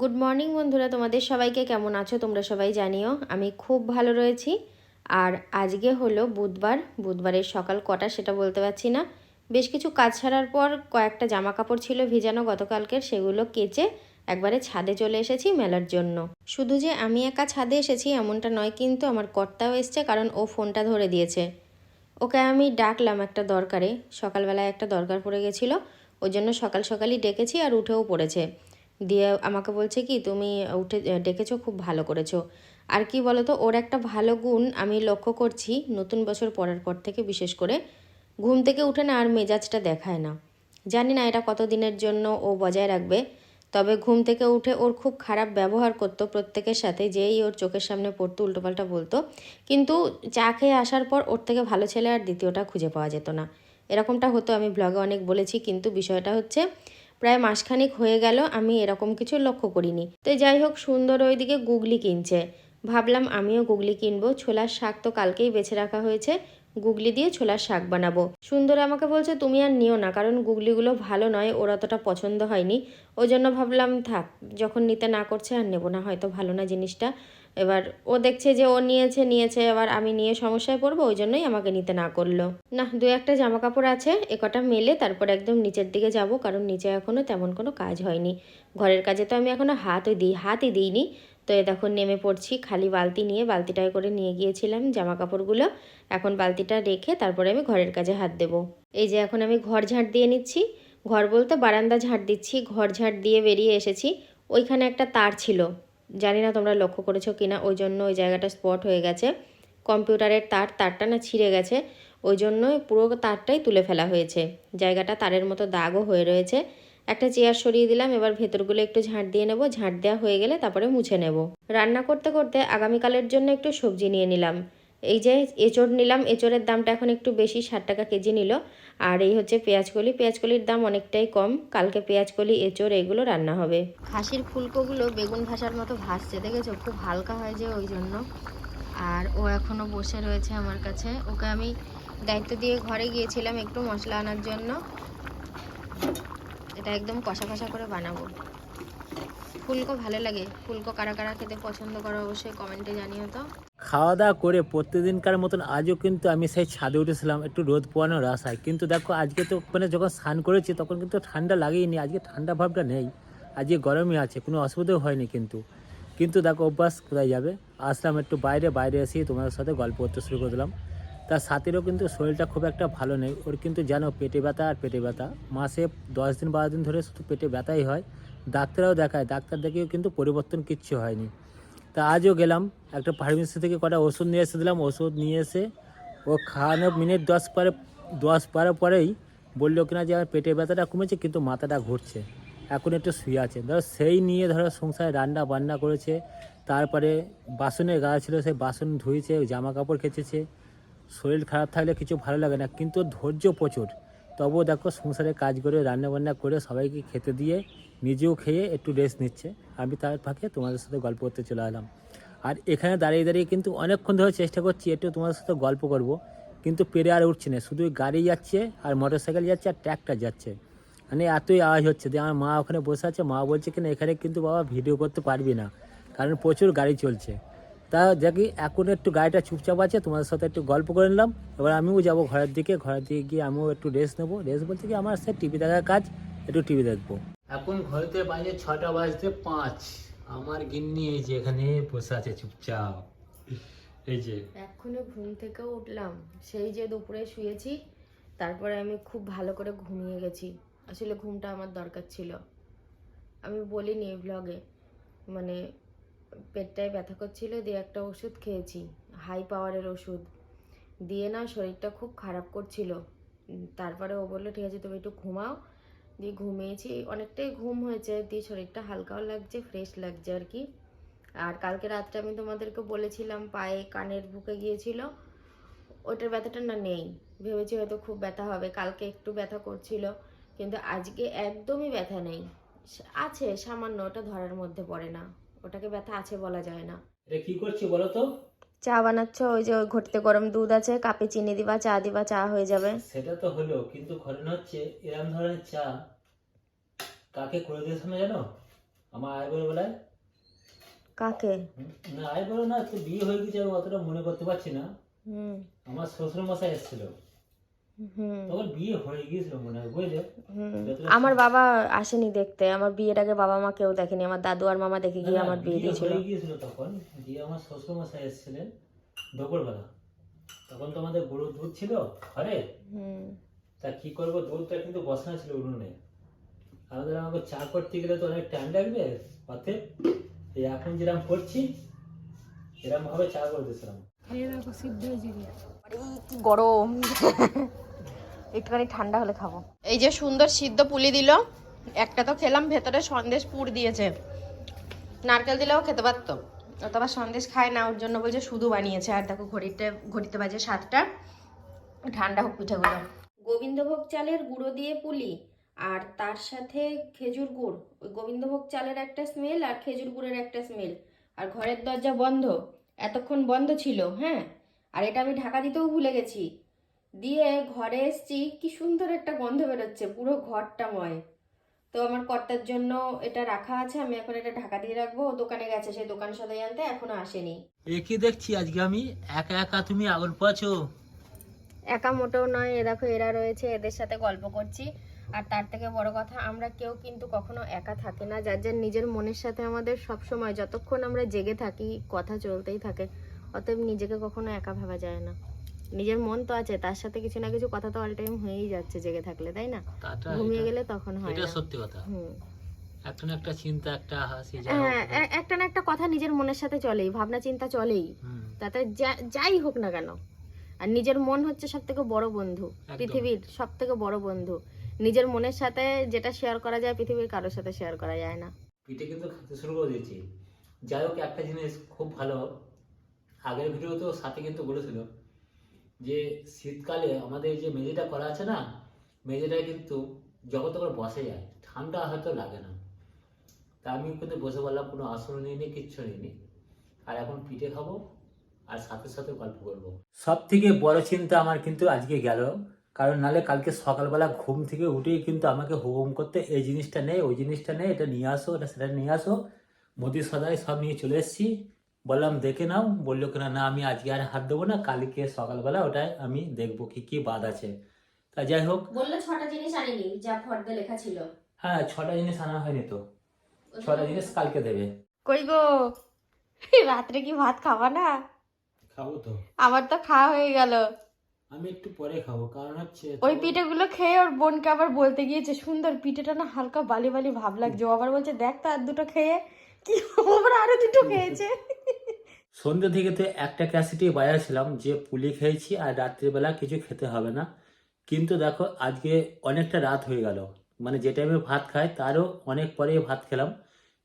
Good morning বন্ধুরা। তোমাদের সবাইকে কেমন আছো? তোমরা সবাই জানিও, আমি খুব ভালো রয়েছি। আর আজকে হলো বুধবার। বুধবারের সকাল কটা সেটা বলতে পারছি না। বেশ কিছু কাজ ছাড়ার পর কয়েকটা জামা কাপড় ছিল ভিজানো গতকালকের, সেগুলো কেচে একবারে ছাদে চলে এসেছি মেলার জন্য। শুধু যে আমি একা ছাদে এসেছি এমনটা নয়, কিন্তু আমার কর্তাও এসছে কারণ ও ফোনটা ধরে দিয়েছে। ওকে আমি ডাকলাম একটা দরকারে। সকালবেলায় একটা দরকার পড়ে গেছিল, ওই জন্য সকাল সকালই ডেকেছি আর উঠেও পড়েছে। দিয়ে আমাকে বলছে কি, তুমি উঠে ডেকেছো, খুব ভালো করেছ। আর কি বলো তো ওর একটা ভালো গুণ আমি লক্ষ্য করছি নতুন বছর পরের পর থেকে, বিশেষ করে ঘুম থেকে উঠে না আর মেজাজটা দেখায় না। জানি না এটা কত দিনের জন্য ও বজায় রাখবে, তবে ঘুম থেকে উঠে ওর খুব খারাপ ব্যবহার করতো প্রত্যেকের সাথে, যেই ওর চোখের সামনে পড়তো, উল্টোপাল্টা বলতো। কিন্তু চা খেয়ে আসার পর ওর থেকে ভালো ছেলে আর দ্বিতীয়টা খুঁজে পাওয়া যেত না। এরকমটা হতো, আমি ব্লগে অনেক বলেছি, কিন্তু বিষয়টা হচ্ছে প্রায় মাসখানেক হয়ে গেল আমি এরকম কিছু লক্ষ্য করিনি। তো যাই হোক, সুন্দর ওইদিকে গুগলি কিনছে। ভাবলাম আমিও গুগলি কিনবো। ছোলার শাক তো কালকেই বেছে রাখা হয়েছে। গুগলি দিয়ে ছোলার শাক বানাবো। সুন্দর আমাকে বলছে, তুমি আর নিও না, কারণ গুগলিগুলো ভালো নয়, ওর অতটা পছন্দ হয়নি। ওই জন্য ভাবলাম, থাক, যখন নিতে না করছে আর নেব না, হয়তো ভালো না জিনিসটা। এবার ও দেখছে যে ও নিয়েছে নিয়েছে, এবার আমি নিয়ে সমস্যায় পড়ব, ওই জন্যই আমাকে নিতে না করল। না দু একটা জামা কাপড় আছে, এ কটা মেলে, তারপর একদম নিচের দিকে যাব, কারণ নিচে এখনও তেমন কোনো কাজ হয়নি। ঘরের কাজে তো আমি এখনও হাতই দিই, হাতই দিইনি। তো এ দেখুন, নেমে পড়ছি, খালি বালতি নিয়ে, বালতিটায় করে নিয়ে গিয়েছিলাম জামা কাপড়গুলো এখন বালতিটা রেখে তারপরে আমি ঘরের কাজে হাত দেবো। এই যে এখন আমি ঘর ঝাঁট দিয়ে নিচ্ছি। ঘর বলতে বারান্দা ঝাঁট দিচ্ছি, ঘর ঝাঁট দিয়ে বেরিয়ে এসেছি। ওইখানে একটা তার ছিল। জানি না তোমরা লক্ষ্য করেছ কিনা, ওই জন্য ওই জায়গাটা স্পট হয়ে গেছে। কম্পিউটারের তার, তারটা না ছিঁড়ে গেছে, ওই জন্যই পুরো তারটাই তুলে ফেলা হয়েছে। জায়গাটা তারের মতো দাগও হয়ে রয়েছে। একটা চেয়ার সরিয়ে দিলাম, এবার ভেতরগুলো একটু ঝাঁট দিয়ে নেব। ঝাঁট দেওয়া হয়ে গেলে তারপরে মুছে নেব। রান্না করতে করতে আগামীকালের জন্য একটু সবজি নিয়ে নিলাম। এই যে এঁচড় নিলাম, এঁচড়ের দামটা এখন একটু বেশি, ষাট টাকা কেজি নিল। আর এই হচ্ছে পেঁয়াজকলি পেঁয়াজকলির দাম অনেকটাই কম। কালকে পেঁয়াজকলি এঁচড় এগুলো রান্না হবে। খাসির ফুলকোগুলো বেগুন ভাসার মতো ভাসছে দেখেছ? খুব হালকা হয় যে ওই জন্য। আর ও এখনও বসে রয়েছে আমার কাছে। ওকে আমি দায়িত্ব দিয়ে ঘরে গিয়েছিলাম একটু মশলা আনার জন্য। এটা একদম কষা কষা করে বানাবো। ফুলকো ভালো লাগে। ফুলকো কারা কারা খেতে পছন্দ করো অবশ্যই কমেন্টে জানিও তো। খাওয়া দাওয়া করে প্রতিদিনকার মতন আজও কিন্তু আমি সেই ছাদে উঠেছিলাম একটু রোদ পোয়ানোর আশায়। কিন্তু দেখো, আজকে তো মানে যখন স্নান করেছি তখন কিন্তু ঠান্ডা লাগেইনি, আজকে ঠান্ডা ভাবটা নেই। আজকে গরমই আছে, কোনো অসুবিধাও হয়নি কিন্তু। কিন্তু দেখো, অভ্যাস কোথায় যাবে? আসলাম একটু বাইরে বাইরে এসে তোমাদের সাথে গল্প করতে শুরু করে দিলাম। তার সাথেরও কিন্তু শরীরটা খুব একটা ভালো নেই, ওর কিন্তু জানো পেটে ব্যথা আর পেটে ব্যথা। মাসে দশ দিন, বারো দিন ধরে শুধু পেটে ব্যথাই হয়। ডাক্তারও দেখায়, ডাক্তার দেখেও কিন্তু পরিবর্তন কিচ্ছু হয়নি। তা আজও গেলাম। একটা ফার্মেসি থেকে কটা ওষুধ নিয়ে এসে দিলাম, ওষুধ নিয়ে এসে ও খাওয়ানো মিনিট দশ পরে দশ পরে পরেই বলল কিনা যে আমার পেটের ব্যথাটা কমেছে, কিন্তু মাথাটা ঘুরছে। এখন একটু শুয়ে আছে। ধরো সেই নিয়ে ধরো সংসারে রান্না বান্না করেছে, তারপরে বাসনের গা ছিল সেই বাসন ধুয়েছে জামা কাপড় কেচেছে শরীর খারাপ থাকলে কিছু ভালো লাগে না, কিন্তু ধৈর্য প্রচুর। তবুও দেখো সংসারে কাজ করে রান্না বান্না করে সবাইকে খেতে দিয়ে নিজেও খেয়ে একটু রেস্ট নিচ্ছে। আমি তার ফাঁকে তোমাদের সাথে গল্প করতে চলে এলাম। আর এখানে দাঁড়িয়ে দাঁড়িয়ে কিন্তু অনেকক্ষণ ধরে চেষ্টা করছি একটু তোমাদের সাথে গল্প করব, কিন্তু পেরে আর উঠছে না। শুধু গাড়ি যাচ্ছে আর মোটর সাইকেল যাচ্ছে আর ট্র্যাক্টর যাচ্ছে। মানে এতই আওয়াজ হচ্ছে যে আমার মা ওখানে বসে আছে। মা বলছে কিনা, এখানে কিন্তু বাবা ভিডিও করতে পারবি না। কারণ প্রচুর গাড়ি চলছে। তা দেখি এখন একটু গাড়িটা চুপচাপ আছে তোমাদের সাথে একটু গল্প করে নিলাম। এবার আমিও যাব ঘরের দিকে ঘরের দিকে গিয়ে আমিও একটু রেস্ট নেব। রেস্ট বলতে কি আমার সে টিভি দেখার কাজ একটু টিভি দেখব। এখন ঘরেতে বাজে ছটা বাজতে পাঁচ। আমার গিন্নি এই যে এখানে বসে আছে চুপচাপ। এই যে। এক্ষুনি ঘুম থেকে উঠলাম। সেই যে দুপুরে শুয়েছি তারপরে আমি খুব ভালো করে ঘুমিয়ে গেছি। আসলে ঘুমটা আমার দরকার ছিল। আমি বলিনি এই ব্লগে মানে পেটটায় ব্যথা করছিল, দিয়ে একটা ওষুধ খেয়েছি হাই পাওয়ারের ওষুধ। দিয়ে না শরীরটা খুব খারাপ করছিল। তারপরে ও বলল, ঠিক আছে, তুমি একটু ঘুমাও। দিয়ে ঘুমিয়েছি। অনেকটাই ঘুম হয়েছে, দিয়ে শরীরটা হালকাও লাগছে ফ্রেশ লাগছে আর কি। আর কালকে রাত্রে আমি তোমাদেরকে বলেছিলাম, পায়ে কানের বুকে গিয়েছিল। ওটার ব্যথাটা না নেই। ভেবেছি হয়তো খুব ব্যথা হবে, কালকে একটু ব্যথা করছিল, কিন্তু আজকে একদমই ব্যথা নেই। আছে, সামান্য, ওটা ধরার মধ্যে পড়ে না। ওটাকে ব্যথা আছে বলা যায় না। এটা কি করছি বলো তো? চা বানাচ্ছ ওই যে ওই ঘটিতে গরম দুধ আছে কাপে চিনি দিবা চা দিবা চা হয়ে যাবে। সেটা তো হলো কিন্তু ঘটনা হচ্ছে এরম ধরনের চা কাকে করে দিয়েছে না জানো? আমার আইবুড়ো বেলায়। কাকে? না আইবুড়ো না তো বিয়ে হয়ে গেছে আমি অতটা মনে করতে পারছি না। হুম। আমার শ্বশুর মশাই এসেছিল। আমার বাবা আসেনি দেখতে আমার বিয়ের আগে বাবা মা কেউ দেখেনি আমার দাদু আর মামা দেখে গিয়ে আমার বিয়ে দিয়েছিল। তখন দিয়ে আমার শ্বশুর মশাই এসেছিলেন দুপুরবেলা। তখন তো আমাদের গরুর দুধ ছিল ঘরে। তা কি করব দুধটা কিন্তু বসানো ছিল উনুনে। আমাদের আমাকে চা করতে গেলে তো অনেক টাইম লাগবে অতএব এই এখন যেরকম করছি এরকম ভাবে চা করে দিয়েছিলাম। কি গরম। একটুখানি ঠান্ডা হলে খাব। এই যে সুন্দর সিদ্ধ পুলি দিল। একটা তো খেলাম ভেতরে সন্দেশ পুর দিয়েছে। নারকেল দিলেও খেতে পারতো। আবার সন্দেশ খায় না ওর জন্য বলছে শুধু বানিয়েছে। আর দেখো ঘড়িতে ঘড়িতে বাজে সাতটা। ঠান্ডা হোক পিঠেগুলো। গোবিন্দভোগ চালের গুঁড়ো দিয়ে পুলি আর তার সাথে খেজুর গুড়। ওই গোবিন্দভোগ চালের একটা স্মেল আর খেজুর গুড়ের একটা স্মেল আর ঘরের দরজা বন্ধ। এতক্ষণ বন্ধ ছিল হ্যাঁ? আর এটা আমি ঢাকা দিতেও ভুলে গেছি। দিয়ে ঘরে এসছি, কি সুন্দর একটা গন্ধ বেরোচ্ছে, পুরো ঘরটা ময় তো আমার কর্তার জন্য এটা রাখা আছে, আমি এখন এটা ঢাকা দিয়ে রাখব। দোকানে গেছে সেই দোকান সদাই আনতে, এখনও আসেনি। এ কি দেখছি আজকে আমি? একা একা তুমি আগুন পাচ্ছো একা মোটেও নয় এ দেখো এরা রয়েছে এদের সাথে গল্প করছি। আর তার থেকে বড় কথা আমরা কেউ কিন্তু কখনো একা থাকি না। যার যার নিজের মনের সাথে আমাদের সব সময় যতক্ষণ আমরা জেগে থাকি কথা চলতেই থাকে। অতএব নিজেকে কখনো একা ভাবা যায় না। নিজের মন তো আছে তার সাথে কিছু না কিছু কথা তো অল টাইম হয়েই যাচ্ছে জেগে থাকলে তাই না? ঘুমিয়ে গেলে তখন হয় এটা সত্যি কথা। হুম। একটা না একটা চিন্তা একটা হাসি হ্যাঁ একটা না একটা কথা নিজের মনের সাথে চলেই ভাবনা চিন্তা চলেই তাতে যাই হোক না কেন আর নিজের মন হচ্ছে সব থেকে বড় বন্ধু পৃথিবীর সব থেকে বড় বন্ধু। নিজের মনের সাথে যেটা শেয়ার করা যায় পৃথিবীর কারোর সাথে শেয়ার করা যায় না। পিঠে কিন্তু খেতে শুরু করে দিয়েছি। যাই হোক একটা জিনিস খুব ভালো। আগের ভিডিওতেও সাথে কিন্তু বলেছিল যে শীতকালে আমাদের যে মেঝেটা করা আছে না মেঝেটা কিন্তু যখন তখন বসে যায়। ঠান্ডা হয়তো লাগে না। তা আমি কিন্তু বসে বললাম কোনো আসন নিইনি কিচ্ছু নিইনি। আর এখন পিঠে খাব। আর সাথে সাথে গল্প করব। সব থেকে বড় চিন্তা আমার কিন্তু আজকে গেল। কারণ নালে কালকে সকালবেলা ঘুম থেকে উঠেই কিন্তু আমাকে হুকুম করতে এই জিনিসটা নেই ওই জিনিসটা নেই এটা নিয়ে আসো এটা সেটা নিয়ে আসো। মোদি সদাই সব নিয়ে চলে এসেছি। বললাম দেখে নাও। বলল কিনা না আমি আজকে আর হাত দেবো না কালকে সকালবেলা ওটাই আমি দেখব কি কি বাদ আছে। তা যাই হোক। বললে ছটা জিনিস আনিনি যা ফর্দে লেখা ছিল। হ্যাঁ ছটা জিনিস আনা হয়নি তো। ছটা জিনিস কালকে দেবে। কই গো? রাত্রে কি ভাত খাবা না? খাব তো। আমার তো খাওয়া হয়ে গেল। আমি একটু পরে খাব কারণ হচ্ছে ওই পিঠেগুলো খেয়ে ওর বোনকে আবার বলতে গিয়েছে সুন্দর পিঠেটা না হালকা বালি বালি ভাব লাগছে। ও আবার বলছে দেখ তো আর দুটো খেয়ে। কি আবার আরও দুটো খেয়েছে? সন্ধ্যে থেকে তো একটা ক্যাসেটই বাজাচ্ছিলাম যে পুলি খেয়েছি আর রাত্রিবেলা কিছু খেতে হবে না। কিন্তু দেখো আজকে অনেকটা রাত হয়ে গেল। মানে যে টাইমে ভাত খাই তারও অনেক পরে ভাত খেলাম।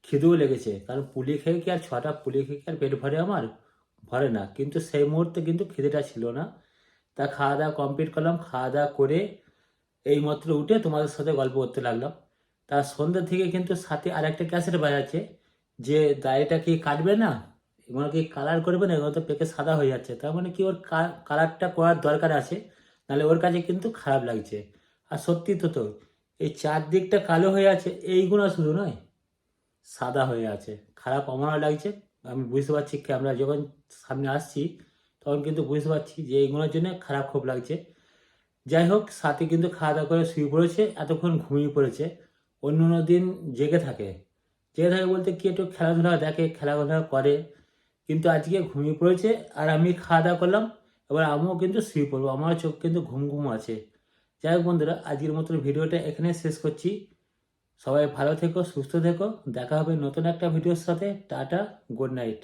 খিদেও লেগেছে কারণ পুলি খেয়ে কি আর ছটা পুলি খেয়ে কি আর পেট ভরে আমার? ভরে না। কিন্তু সেই মুহূর্তে কিন্তু খিদেটা ছিল না। তা খাওয়া দাওয়া কমপ্লিট করলাম। খাওয়া দাওয়া করে এইমাত্র উঠে তোমাদের সাথে গল্প করতে লাগলাম। তা সন্ধ্যা থেকে কিন্তু সাথে আর একটা ক্যাসেট বাজাচ্ছে যে দাড়িটা কি কাটবে না? এগুলো কি কালার করবে না? এগুলো তো পেকে সাদা হয়ে যাচ্ছে। তার মানে কি ওর কালারটা করার দরকার আছে। নাহলে ওর কাছে কিন্তু খারাপ লাগছে। আর সত্যি তো তো, এই চারদিকটা কালো হয়ে আছে। এইগুলো শুধু নয়, সাদা হয়ে আছে। খারাপ আমারও লাগছে। আমি বুঝতে পারছি ক্যামেরা যখন সামনে আসছি, তখন কিন্তু বুঝতে পারছি যে এইগুলোর জন্য খারাপ খুব লাগছে। যাই হোক, সাথে কিন্তু খাওয়া দাওয়া করে শুয়ে পড়েছে, এতক্ষণ ঘুমিয়ে পড়েছে। অন্য অন্য দিন জেগে থাকে। জেগে থাকে বলতে কি, একটু খেলাধুলা দেখে, খেলাধুলা করে। কিন্তু আজকে ঘুমিয়ে পড়েছে আর আমি খাওয়া দাওয়া করলাম, এবার আমিও কিন্তু শুয়ে পড়ব, আমার চোখ কিন্তু ঘুম ঘুম আছে। যাই হোক বন্ধুরা, আজকের মতন ভিডিওটা এখানে শেষ করছি। সবাই ভালো থেকো সুস্থ থেকো। দেখা হবে নতুন একটা ভিডিওর সাথে। Tata good night.